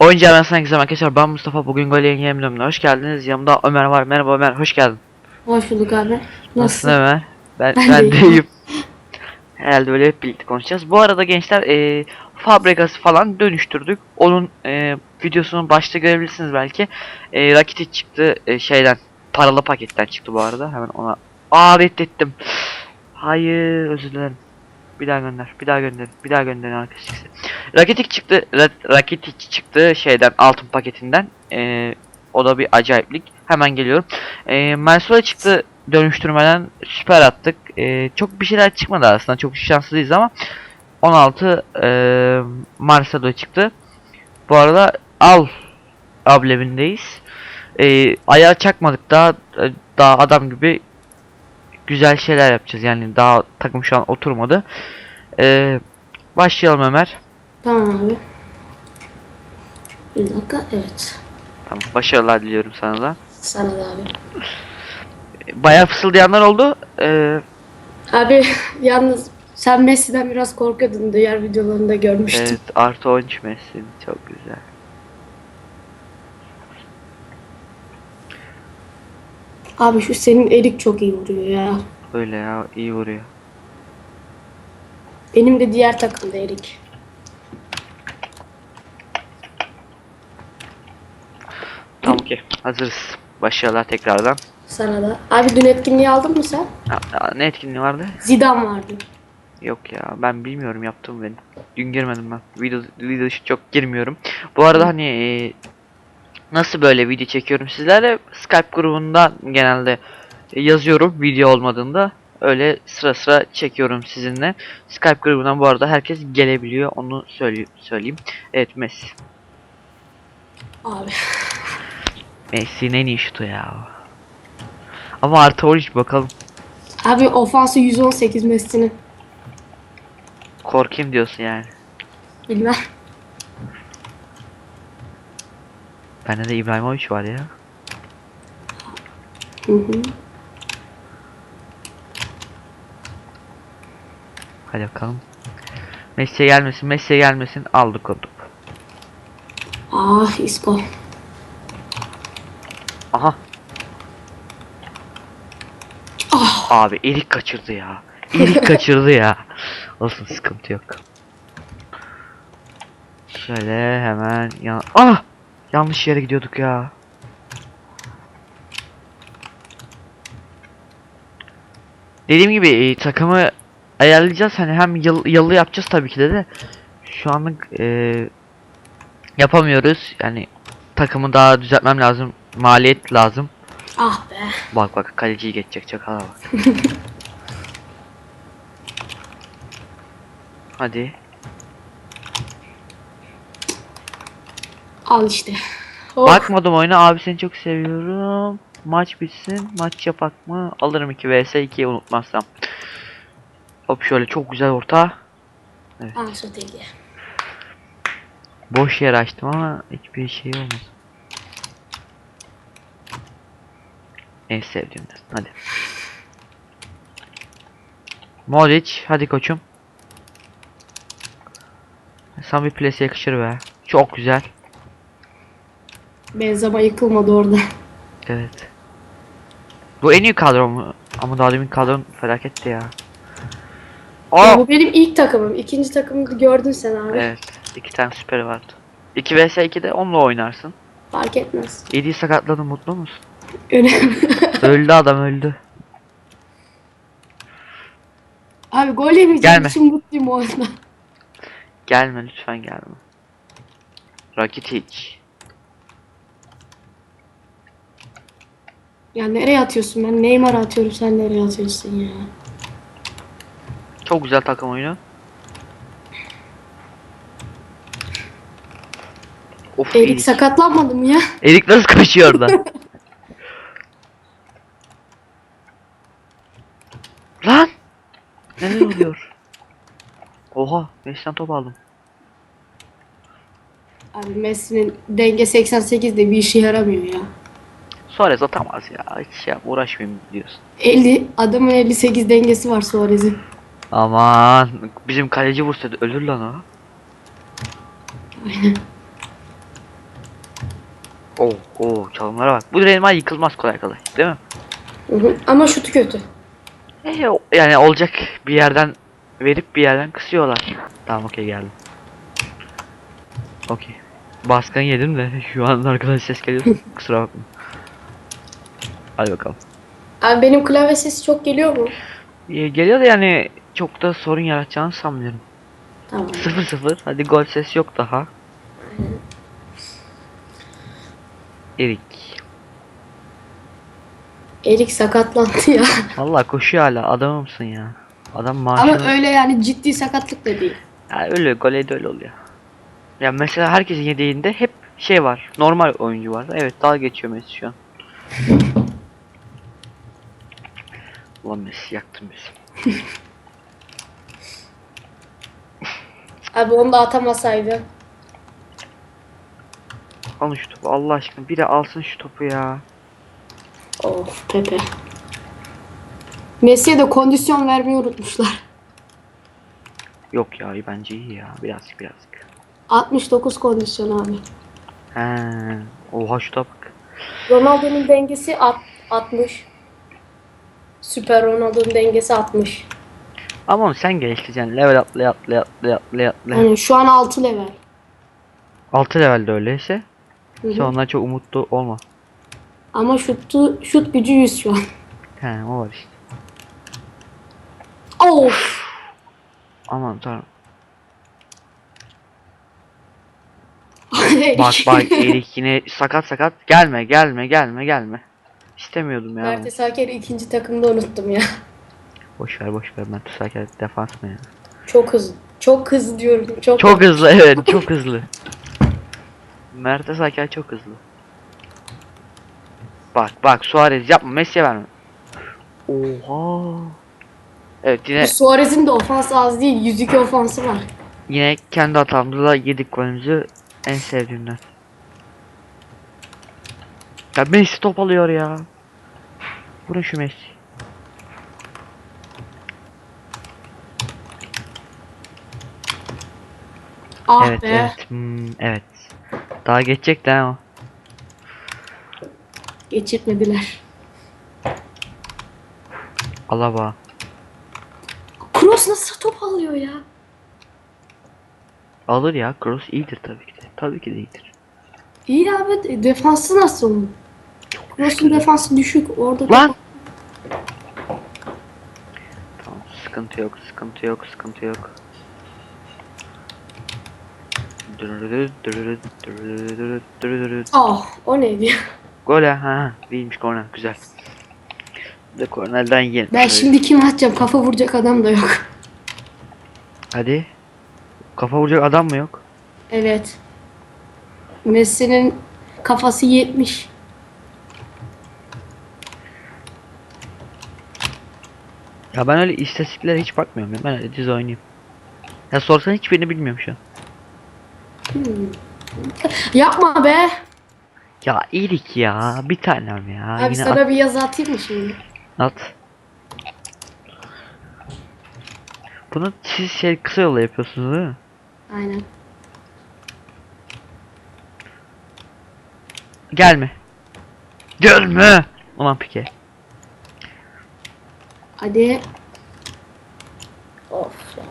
Oyuncu arasına herkese arkadaşlar. Ben Mustafa bugün gol yeni bölümüne hoş geldiniz. Yanımda Ömer var. Merhaba Ömer hoş geldin. Hoş bulduk abi. Nasılsın Nasılsın? Ömer? Ben, Ben ben de de iyiyim. iyiyim. Herhalde böyle hep birlikte konuşacağız. Bu arada gençler e, fabrikası falan dönüştürdük. Onun e, videosunu başta görebilirsiniz belki. E, Rakitic çıktı e, şeyden paralı paketten çıktı bu arada. Hemen ona Aa reddettim. Hayır özür dilerim bir daha gönder bir daha gönder bir daha gönder arkadaşlar Rakitic çıktı Ra- Rakitic çıktı şeyden altın paketinden. Ee, o da bir acayiplik. Hemen geliyorum. Ee, Mersola çıktı dönüştürmeden süper attık. Ee, çok bir şeyler çıkmadı aslında çok şanslıyız ama 16 ee, Marsado çıktı. Bu arada al ablemindeyiz ee, ayağa çakmadık daha e, daha adam gibi güzel şeyler yapacağız yani daha takım şu an oturmadı ee, başlayalım Ömer Tamam abi. Bir dakika evet. Tamam başarılar diliyorum sana da. Sana da abi. Bayağı fısıldayanlar oldu. Ee, Abi yalnız sen Messi'den biraz korkuyordun diğer videolarında görmüştüm. evet artı 13 Messi çok güzel. Abi şu senin erik çok iyi vuruyor ya. Öyle ya iyi vuruyor. Benim de diğer takımda erik. Tamam ki hazırız. Başarılar tekrardan. Sana da. Abi dün etkinliği aldın mı sen? Ya, ya, ne etkinliği vardı? Zidane vardı. Yok ya ben bilmiyorum yaptım ben. Dün girmedim ben. Video, video dışı çok girmiyorum. Bu arada hani e, nasıl böyle video çekiyorum sizlerle Skype grubunda genelde yazıyorum video olmadığında öyle sıra sıra çekiyorum sizinle. Skype grubundan bu arada herkes gelebiliyor onu söyle söyleyeyim. Evet Messi. Abi. Messi'nin en iyi şutu ya. Ama artı 13 bakalım. Abi ofansı 118 Messi'nin. Korkayım diyorsun yani. Bilmem. Bende de İbrahimovic var ya. Hı hı. Hadi bakalım. Messi'ye gelmesin, Messi'ye gelmesin. Aldık o topu. Ah Isco. Aha. Ah. Abi Erik kaçırdı ya. Erik kaçırdı ya. Olsun sıkıntı yok. Şöyle hemen yan... Ah! Yanlış yere gidiyorduk ya. Dediğim gibi e, takımı ayarlayacağız hani hem yıl, yıllı yapacağız tabii ki de de şu anlık e, yapamıyoruz yani takımı daha düzeltmem lazım maliyet lazım Ah be. Bak bak kaleciyi geçecek çakala bak. Hadi. Al işte. Oh. Bakmadım oyuna abi seni çok seviyorum. Maç bitsin. Maç yapak mı? Alırım 2 vs 2'yi unutmazsam. Hop şöyle çok güzel orta. Şu deli. Boş yer açtım ama hiçbir şey olmadı. En sevdiğimden. Hadi. Modric hadi koçum. Sen bir plase yakışır be. Çok güzel. Benzema yıkılmadı orada. Evet. Bu en iyi kadro mu? Ama daha demin kadron felaketti ya. Ya Aa! bu benim ilk takımım. İkinci takımı gördün sen abi. Evet. iki tane süper vardı. 2 vs 2'de onunla oynarsın. Fark etmez. 7'yi sakatladın mutlu musun? Önemli. öldü adam öldü. abi gol yemeyeceğim Gelme. için mutluyum o yüzden. Gelme lütfen gelme. Rakitic. Ya nereye atıyorsun ben? Neymar atıyorum sen nereye atıyorsun ya? Çok güzel takım oyunu. Of Erik Erik. sakatlanmadı mı ya? Erik nasıl koşuyor orada? Lan! Neler oluyor? Oha, 5'ten top aldım. Abi Messi'nin denge 88 de bir işe yaramıyor ya. Suarez atamaz ya. Hiç şey yap, uğraşmayayım diyorsun. 50 adamın 58 dengesi var Suarez'in. Aman bizim kaleci vursa ölür lan o. Aynen. Oo, oo çalımlara bak. Bu Real yıkılmaz kolay kolay. Değil mi? Hı hı. Ama şutu kötü. E, o- yani olacak bir yerden verip bir yerden kısıyorlar. Tamam okey geldim. Okey. Baskın yedim de şu an arkadaş ses geliyor. Kusura bakma. Hadi bakalım. Abi benim klavye sesi çok geliyor mu? E, geliyor da yani çok da sorun yaratacağını sanmıyorum. Tamam. 0-0. Hadi gol ses yok daha. Erik. Erik sakatlandı ya. Vallahi koşuyor hala adamımsın ya. Adam Ama maaşını... öyle yani ciddi sakatlık da değil. Ya öyle gole de öyle oluyor. Ya mesela herkesin yedeğinde hep şey var. Normal oyuncu var. Evet dalga geçiyor Messi şu an. Ulan Messi yaktın bizi. Abi onu da atamasaydı. Alın şu topu Allah aşkına biri alsın şu topu ya. Of Pepe. Messi'ye de kondisyon vermeyi unutmuşlar. Yok ya bence iyi ya birazcık birazcık. 69 kondisyon abi. He. Oha şu topa bak. Ronaldo'nun dengesi alt- 60. Süper Ronaldo'nun dengesi 60. Ama sen geliştireceksin. Level atlaya atlaya atlaya atlaya atlaya. Yani şu an 6 level. 6 levelde öyleyse. Hı hı. Sonra çok umutlu olma. Ama şutu, şut gücü 100 şu an. He o var işte. Of. Aman tanrım. Bak bak Erik yine sakat sakat. Gelme gelme gelme gelme. İstemiyordum ya. Mertes Haker'i ikinci takımda unuttum ya. Boş ver boş ver ben tutarken defans mı ya? Çok hızlı. Çok hızlı diyorum. Çok, Çok hızlı evet çok hızlı. Mertes Hakel çok hızlı. Bak bak Suarez yapma Messi'ye verme. Oha. Evet yine Bu Suarez'in de ofansı az değil. 102 ofansı var. yine kendi hatamızla yedik golümüzü en sevdiğimden. Ya Messi top alıyor ya. Messi. Ah evet be. evet hmm, evet. Daha geçecek de o. Geçirtmediler. Alaba. Kroos nasıl top alıyor ya? Alır ya. Cross iyidir tabii ki de. Tabii ki de iyidir. İyi abi de- defansı nasıl onun? Kroos'un defansı düşük. Orada Lan! Tamam sıkıntı yok sıkıntı yok sıkıntı yok. Ah o neydi ya? Gol ha değilmiş korner güzel. De kornerden yiyelim. Ben şimdi kim atacağım? Kafa vuracak adam da yok. Hadi. Kafa vuracak adam mı yok? Evet. Messi'nin kafası 70. Ya ben öyle istatistiklere hiç bakmıyorum ya. Ben öyle düz oynayayım. Ya sorsan hiçbirini bilmiyorum şu an. Hmm. Yapma be. Ya iyilik ya. Bir tanem ya. Abi Yine sana bir yazı atayım mı şimdi? at. at. Bunu siz şey kısa yolla yapıyorsunuz değil mi? Aynen. Gelme. Gelme. Ulan pike. Hadi. Of ya.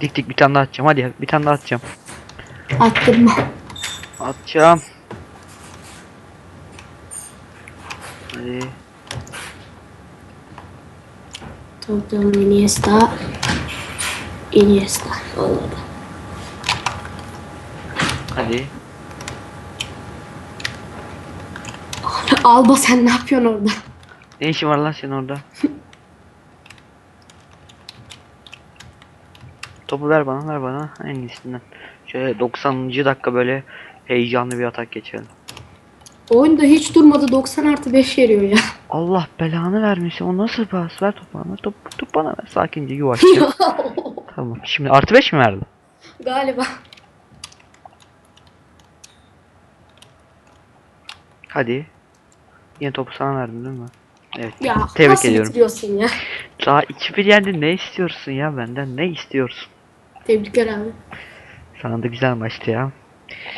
Dik dik bir tane daha atacağım. Hadi bir tane daha atacağım. Attırma. Atacağım. Hadi. Toplam Iniesta. Iniesta. Olmadı. Hadi. Alba sen ne yapıyorsun orada? Ne işin var lan senin orada? Topu ver bana ver bana en iyisinden. Şöyle 90. dakika böyle heyecanlı bir atak geçelim. Oyunda hiç durmadı 90 artı 5 veriyor ya. Allah belanı vermesin. O nasıl pas? Ver topu bana. Top, top bana ver. Sakince yavaşça. tamam. Şimdi artı 5 mi verdi? Galiba. Hadi. Yine topu sana verdim değil mi? Evet. Ya Tebrik nasıl ediyorum. bitiriyorsun ya? Daha 2-1 yendin. Ne istiyorsun ya benden? Ne istiyorsun? Tebrikler abi. Sana da güzel maçtı ya.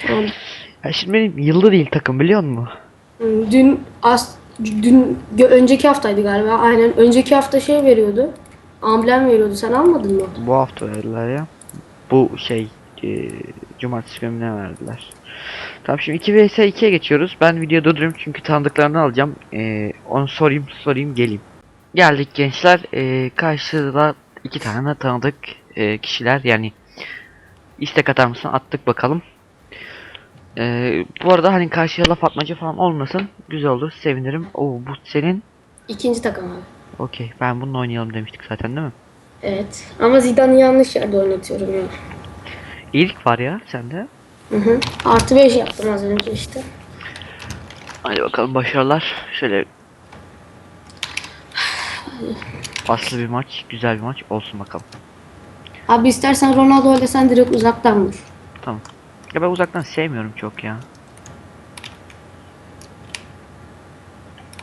Tamam. ya şimdi benim yılda değil takım biliyor musun? Dün as dün önceki haftaydı galiba. Aynen önceki hafta şey veriyordu. Amblem veriyordu. Sen almadın mı? Bu hafta verdiler ya. Bu şey e, cumartesi gününe verdiler. Tamam şimdi 2 vs 2'ye geçiyoruz. Ben video durduruyorum çünkü tanıdıklarını alacağım. E, onu sorayım sorayım geleyim. Geldik gençler. E, karşıda iki tane tanıdık e, kişiler yani istek atar mısın attık bakalım. E, bu arada hani karşıya laf atmaca falan olmasın. Güzel olur sevinirim. Oo bu senin. İkinci takım abi. Okey ben bununla oynayalım demiştik zaten değil mi? Evet. Ama Zidane'ı yanlış yerde oynatıyorum ya. İyilik var ya sende. Hı hı. Artı 5 yaptım az önce işte. Hadi bakalım başarılar. Şöyle Aslı bir maç, güzel bir maç olsun bakalım. Abi istersen Ronaldo ile sen direkt uzaktan vur. Tamam. Ya ben uzaktan sevmiyorum çok ya.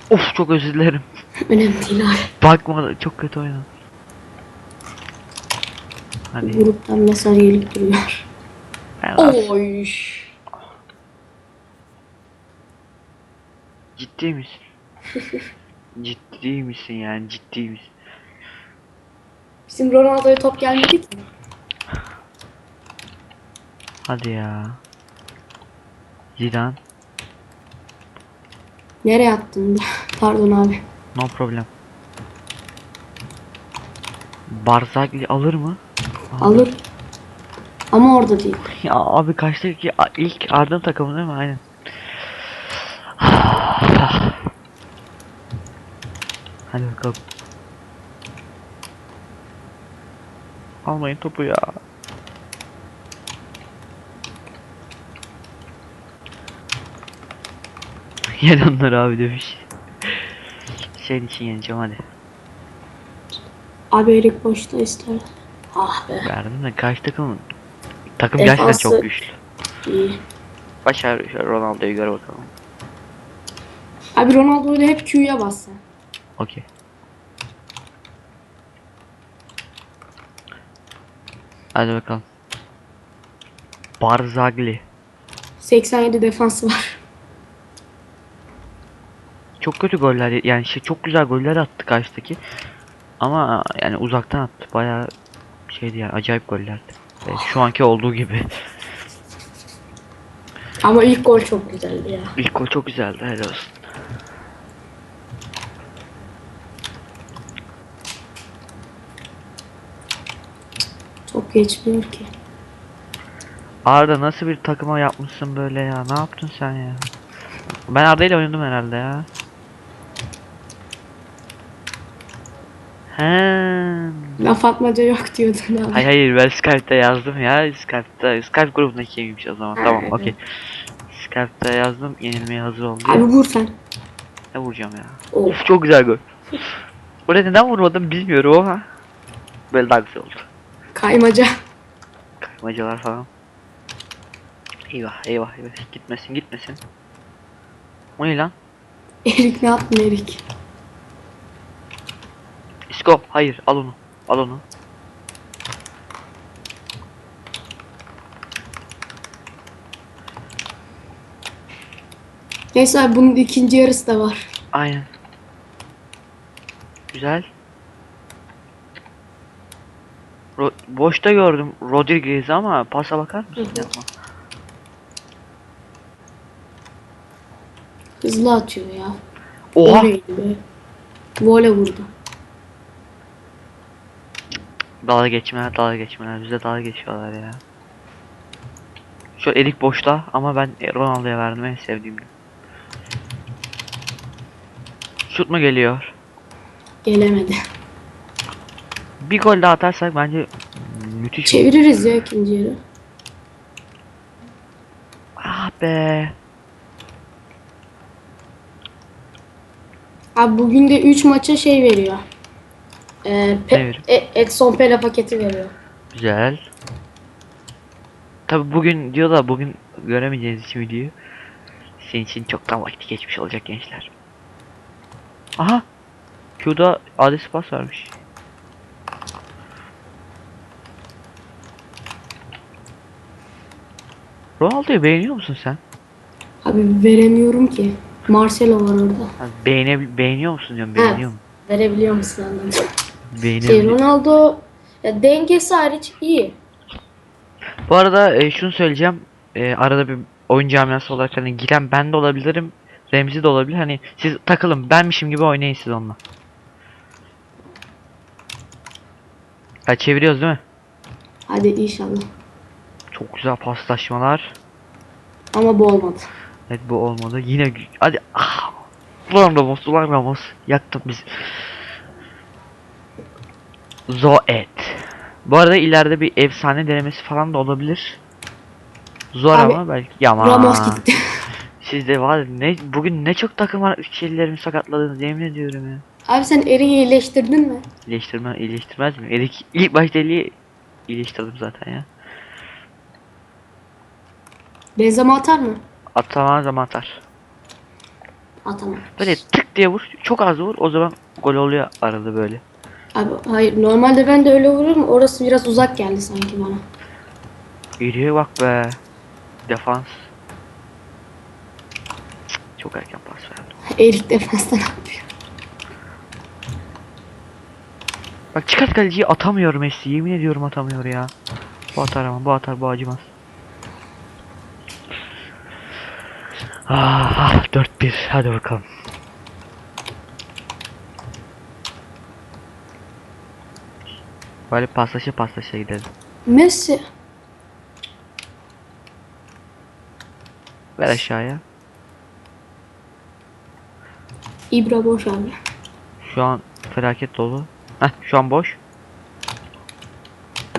Of çok özür dilerim. Önemli değil abi. Bakma çok kötü oynadım. Hadi. Gruptan mesaj gelip duruyor. Oy. Ciddi misin? ciddi misin yani ciddi misin? Bizim Ronaldo'ya top gelmedi ki. Hadi ya. Zidane, Nereye attın? Pardon abi. no problem. Barzagli alır mı? Alır. Ama orada değil. Ya abi kaçtaki ilk Arda'nın takımı değil mi? Aynen. Hadi bakalım. Almayın topu ya. Yen onları abi demiş. Senin için yeneceğim hadi. Abi Erik boşta ister. Ah be. Verdim de takımın takım gerçekten Defansı- çok güçlü. iyi. Başar Ronaldo'yu gör bakalım. Abi Ronaldo'yu da hep Q'ya bas sen. Okey. Hadi bakalım. Barzagli. 87 defansı var. Çok kötü goller yani şey çok güzel goller attı karşıdaki. Ama yani uzaktan attı. Bayağı şeydi yani acayip gollerdi. E, şu anki olduğu gibi. Ama ilk gol çok güzeldi ya. İlk gol çok güzeldi helal olsun. Çok geçmiyor ki. Arda nasıl bir takıma yapmışsın böyle ya? Ne yaptın sen ya? Ben Arda ile oynadım herhalde ya. He. Laf atmaca yok diyordun abi. Hayır hayır ben Skype'da yazdım ya. Skype'da Skype grubundakiymiş o zaman. Ha, Tamam evet. okey. Skype'da yazdım yenilmeye hazır ol diye. Abi vur sen. Ne vuracağım ya? Of. Of çok güzel gol. Oraya neden vurmadım bilmiyorum ama. Böyle daha güzel oldu. Kaymaca. Kaymacalar falan. Eyvah eyvah eyvah. Gitmesin gitmesin. O ne lan? Erik ne yaptın Erik? Isko hayır al onu. Al onu. Neyse abi bunun ikinci yarısı da var. Aynen. Güzel. Ro- boşta gördüm Rodriguez'i ama pasa bakar mısın? Hı hı. Yapma. Hızlı atıyor ya. Oha! Voleydi be. Vole vurdu. Dalga geçmeler, dalga geçmeler. Bize dalga geçiyorlar ya. Şu Erik boşta ama ben Ronaldo'ya verdim en sevdiğimdi. Şut mu geliyor? Gelemedi. Bir gol daha atarsak bence müthiş olur. Çeviririz ya ikinci yarı. Ah be. Abi bugün de 3 maça şey veriyor. Ee, pe- Ne veriyor? E- Edson Pela paketi veriyor. Güzel. Tabi bugün diyor da bugün göremeyeceğiniz için videoyu. Senin için çoktan vakti geçmiş olacak gençler. Aha. Q'da adresi pas vermiş. Ronaldo'yu beğeniyor musun sen? Abi veremiyorum ki. Marcelo var orada. Ha, beğene, beğeniyor musun diyorum beğeniyor musun? Verebiliyor musun anladım. Şey Beğeniyorum. Ronaldo ya dengesi hariç iyi. Bu arada e, şunu söyleyeceğim. E, arada bir oyun camiası olarak hani giren ben de olabilirim. Remzi de olabilir. Hani siz takılın benmişim gibi oynayın siz onunla. Ha çeviriyoruz değil mi? Hadi inşallah. Çok güzel paslaşmalar. Ama bu olmadı. Evet bu olmadı. Yine hadi. Ah. Ulan Ramos, ulan Ramos. Yaktın bizi. Zoet. Bu arada ileride bir efsane denemesi falan da olabilir. Zor Abi, ama belki. Yaman. Ramos gitti. Sizde var ne bugün ne çok takım var şeylerimi sakatladınız yemin ediyorum ya. Abi sen Erik'i iyileştirdin mi? İyileştirme iyileştirmez mi? Erik ilk başta Erik'i iyileştirdim zaten ya. Benzema atar mı? Atamağı zaman atar. Atamam. Böyle tık diye vur. Çok az vur. O zaman gol oluyor arada böyle. Abi hayır normalde ben de öyle vururum. Orası biraz uzak geldi sanki bana. İriye bak be. Defans. Cık, Çok erken pas verdim. Erik defanstan yapıyor. Bak çıkart kaleciyi atamıyor Messi. Yemin ediyorum atamıyor ya. Bu atar ama bu atar bu acımaz. Ah, ah 4-1 hadi bakalım. Böyle paslaşa paslaşa gidelim. Messi. Ver aşağıya. İbra boş abi. Şu an felaket dolu. Heh şu an boş.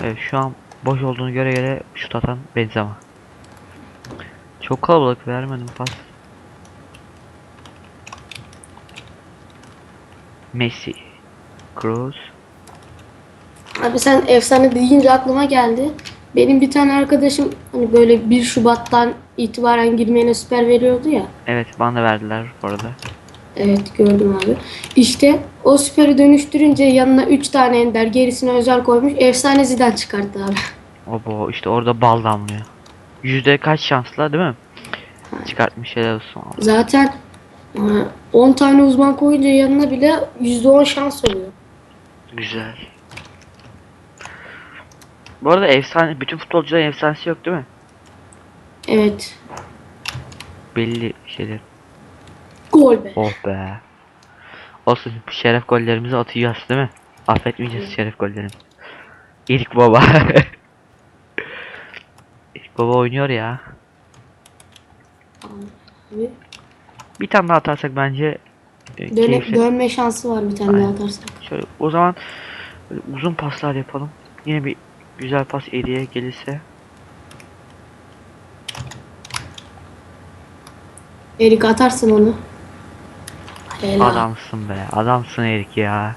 Evet şu an boş olduğunu göre göre şut atan Benzema. Çok kalabalık vermedim pas. Messi. Kroos. Abi sen efsane deyince aklıma geldi. Benim bir tane arkadaşım hani böyle 1 Şubat'tan itibaren girmeyene süper veriyordu ya. Evet bana da verdiler bu arada. Evet gördüm abi. İşte o süperi dönüştürünce yanına 3 tane ender gerisine özel koymuş. Efsane Zidane çıkarttı abi. Obo işte orada bal damlıyor. Yüzde kaç şansla değil mi? Çıkartmış helal olsun. abi. Zaten e, 10 tane uzman koyunca yanına bile %10 şans oluyor. Güzel. Bu arada efsane, bütün futbolcuların efsanesi yok değil mi? Evet. Belli şeyler. Gol be. Oh be. Olsun şeref gollerimizi atacağız değil mi? Affetmeyeceğiz şeref gollerimizi. İlk baba. İlk baba oynuyor ya. Abi, Bir tane daha atarsak bence e, Döne, keyifli. dönme şansı var bir tane daha Aynen. atarsak. Şöyle o zaman uzun paslar yapalım. Yine bir güzel pas Eri'ye gelirse. Erik atarsın onu. Helal. Adamsın be. Adamsın Erik ya.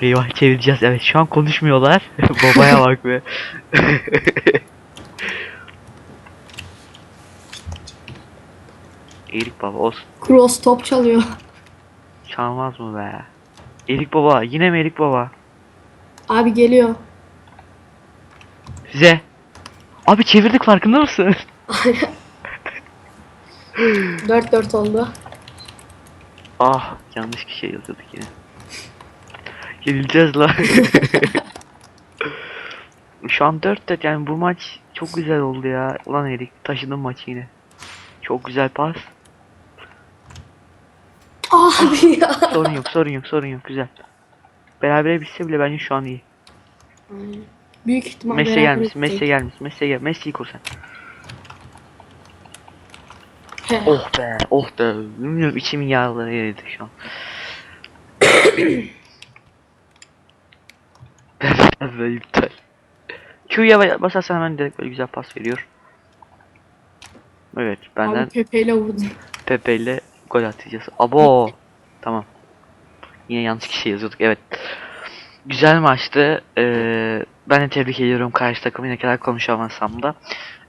Eyvah çevireceğiz. Evet şu an konuşmuyorlar. Babaya bak be. Erik baba olsun. Cross top çalıyor. Çalmaz mı be? Erik baba. Yine mi Erik baba? Abi geliyor. Size. Abi çevirdik farkında mısın? 4-4 oldu. ah yanlış bir şey yazıyorduk yine. Yenileceğiz la. Şu an 4 4 yani bu maç çok güzel oldu ya. Ulan Erik taşıdın maçı yine. Çok güzel pas. Abi ya. Sorun yok sorun yok sorun yok güzel. Berabere bitse bile bence şu an iyi. Aynen. Büyük ihtimal Messi beraber gelmiş, bitecek. Messi gelmiş, Messi gel, Messi'yi kur sen. He. Oh be, oh be. Bilmiyorum içimin yağları eridi şu an. böyle iptal. Q'ya basarsan hemen direkt böyle güzel pas veriyor. Evet, benden Abi Pepe'yle vurdum. Pepe ile gol atacağız. Abo. Tamam. Yine yanlış kişi yazıyorduk. Evet. Güzel maçtı. Ee, ben de tebrik ediyorum karşı takımı ne kadar konuşamasam da.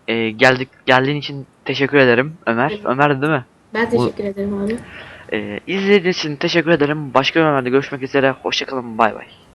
Ee, geldik geldiğin için teşekkür ederim Ömer. Ömer değil mi? Ben teşekkür ederim abi. Ee, izlediğiniz için teşekkür ederim. Başka bir Ömer'de görüşmek üzere. Hoşçakalın. Bay bay.